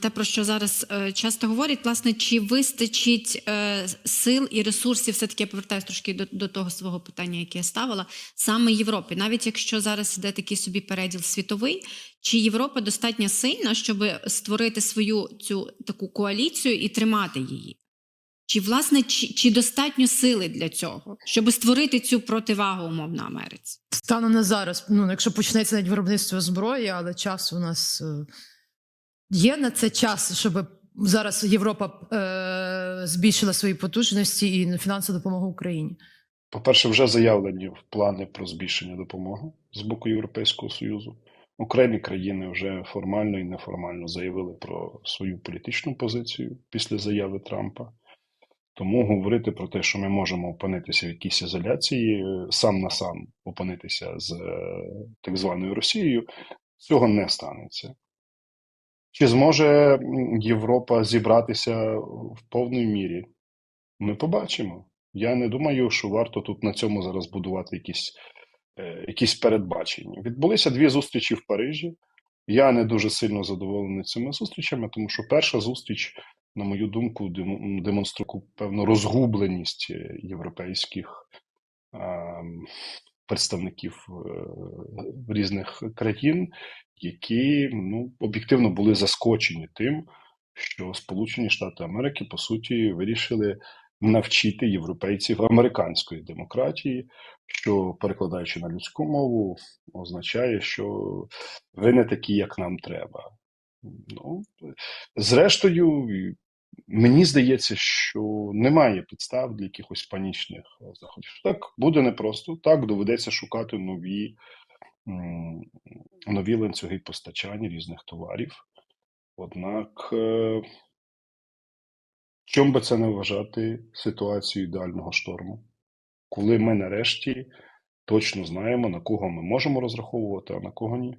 Те, про що зараз е, часто говорять, власне, чи вистачить е, сил і ресурсів, все-таки я повертаюся трошки до, до того свого питання, яке я ставила, саме Європі, навіть якщо зараз йде такий собі переділ світовий, чи Європа достатньо сильна, щоб створити свою цю таку коаліцію і тримати її? Чи власне чи, чи достатньо сили для цього, щоб створити цю противагу умовно Америці? Станом на зараз, ну якщо почнеться навіть виробництво зброї, але час у нас е, є на це час, щоб зараз Європа е, збільшила свої потужності і фінансову допомогу Україні. По-перше, вже заявлені плани про збільшення допомоги з боку Європейського Союзу. Окремі країни вже формально і неформально заявили про свою політичну позицію після заяви Трампа. Тому говорити про те, що ми можемо опинитися в якійсь ізоляції, е, сам на сам опинитися з е, так званою Росією, цього не станеться. Чи зможе Європа зібратися в повній мірі? Ми побачимо. Я не думаю, що варто тут на цьому зараз будувати якісь, е, якісь передбачення. Відбулися дві зустрічі в Парижі. Я не дуже сильно задоволений цими зустрічами, тому що перша зустріч, на мою думку, демонструє певну розгубленість е, європейських представників е, різних країн, які ну, об'єктивно були заскочені тим, що Сполучені Штати Америки по суті вирішили навчити європейців американської демократії, що перекладаючи на людську мову, означає, що ви не такі, як нам треба. Ну, зрештою, мені здається, що немає підстав для якихось панічних заходів. Так буде непросто, так доведеться шукати нові, нові ланцюги постачання різних товарів. Однак, е, чим би це не вважати ситуацію ідеального шторму, коли ми нарешті точно знаємо, на кого ми можемо розраховувати, а на кого ні.